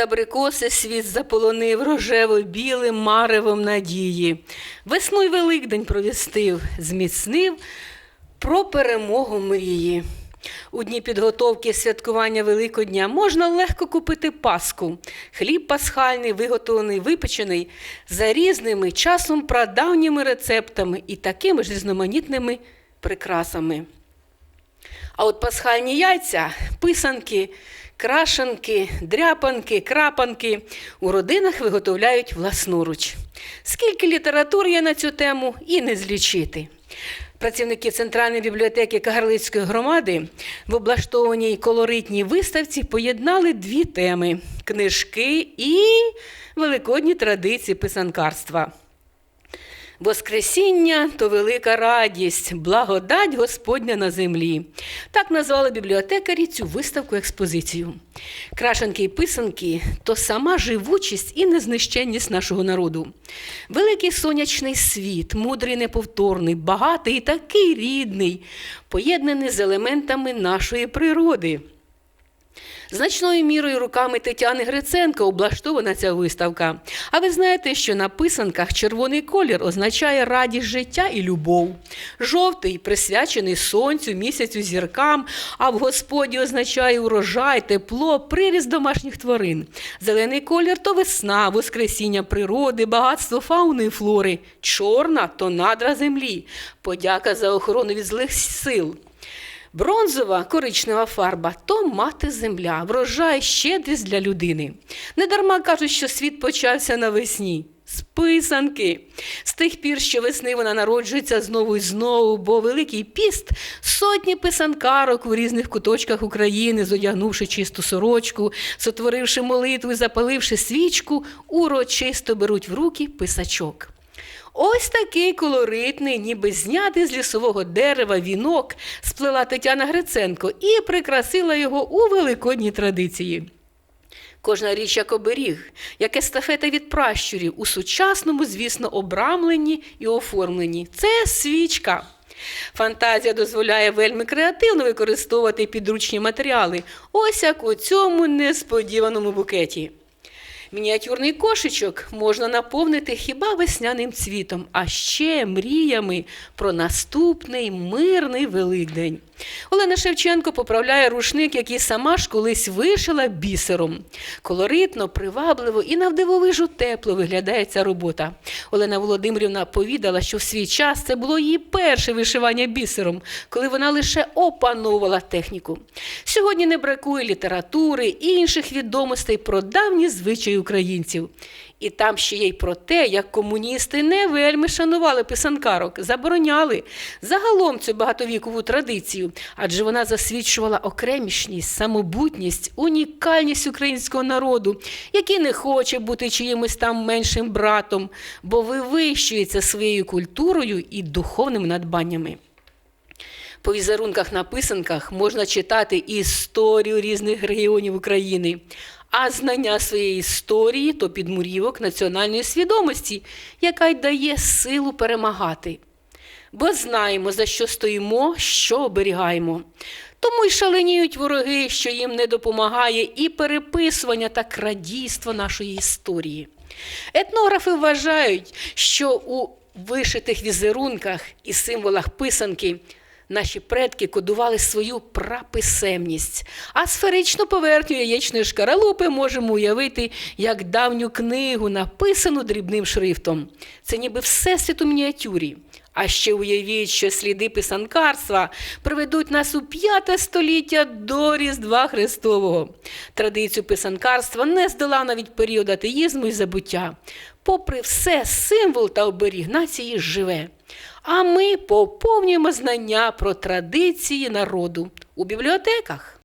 та абрикоси світ заполонив рожево-білим маревом надії. Весну й Великдень провістив, зміцнив про перемогу мрії. У дні підготовки святкування Великодня можна легко купити паску. Хліб пасхальний, виготовлений, випечений за різними часом прадавніми рецептами і такими ж різноманітними прикрасами. А от пасхальні яйця, писанки, крашанки, дряпанки, крапанки у родинах виготовляють власноруч. Скільки літератур є на цю тему і не злічити. Працівники Центральної бібліотеки Кагарлицької громади в облаштованій колоритній виставці поєднали дві теми книжки і великодні традиції писанкарства. Воскресіння то велика радість, благодать Господня на землі. Так назвали бібліотекарі цю виставку експозицію. Крашенки і писанки то сама живучість і незнищенність нашого народу. Великий сонячний світ, мудрий, неповторний, багатий і такий рідний, поєднаний з елементами нашої природи. Значною мірою руками Тетяни Гриценко облаштована ця виставка. А ви знаєте, що на писанках червоний колір означає радість життя і любов. Жовтий присвячений сонцю, місяцю, зіркам, а в Господі означає урожай, тепло, приріст домашніх тварин. Зелений колір то весна, воскресіння природи, багатство фауни і флори. Чорна то надра землі, подяка за охорону від злих сил. Бронзова коричнева фарба то мати земля, врожай щедрість для людини. Недарма кажуть, що світ почався навесні. З писанки. З тих пір, що весни вона народжується знову і знову, бо Великий піст сотні писанкарок у різних куточках України, зодягнувши чисту сорочку, сотворивши молитву і запаливши свічку, урочисто беруть в руки писачок. Ось такий колоритний, ніби знятий з лісового дерева вінок сплела Тетяна Гриценко і прикрасила його у великодній традиції. Кожна річ як оберіг, як естафета від пращурів у сучасному, звісно, обрамленні і оформленні. Це свічка. Фантазія дозволяє вельми креативно використовувати підручні матеріали, ось як у цьому несподіваному букеті. Мініатюрний кошечок можна наповнити хіба весняним цвітом, а ще мріями про наступний мирний Великдень. Олена Шевченко поправляє рушник, який сама ж колись вишила бісером. Колоритно, привабливо і навдивовижу тепло виглядає ця робота. Олена Володимирівна повідала, що в свій час це було її перше вишивання бісером, коли вона лише опановувала техніку. Сьогодні не бракує літератури і інших відомостей про давні звичаї українців. І там ще є й про те, як комуністи не вельми шанували писанкарок, забороняли загалом цю багатовікову традицію, адже вона засвідчувала окремішність, самобутність, унікальність українського народу, який не хоче бути чиїмось там меншим братом, бо вивищується своєю культурою і духовними надбаннями. По візерунках на писанках можна читати історію різних регіонів України, а знання своєї історії то підмурівок національної свідомості, яка й дає силу перемагати. Бо знаємо, за що стоїмо, що оберігаємо. Тому й шаленіють вороги, що їм не допомагає і переписування та крадійство нашої історії. Етнографи вважають, що у вишитих візерунках і символах писанки Наші предки кодували свою праписемність, а сферичну поверхню яєчної шкаралупи можемо уявити як давню книгу, написану дрібним шрифтом. Це ніби всесвіт у мініатюрі. А ще уявіть, що сліди писанкарства приведуть нас у п'яте століття до Різдва Христового. Традицію писанкарства не здала навіть період атеїзму і забуття. Попри все, символ та оберіг нації живе. А ми поповнюємо знання про традиції народу у бібліотеках.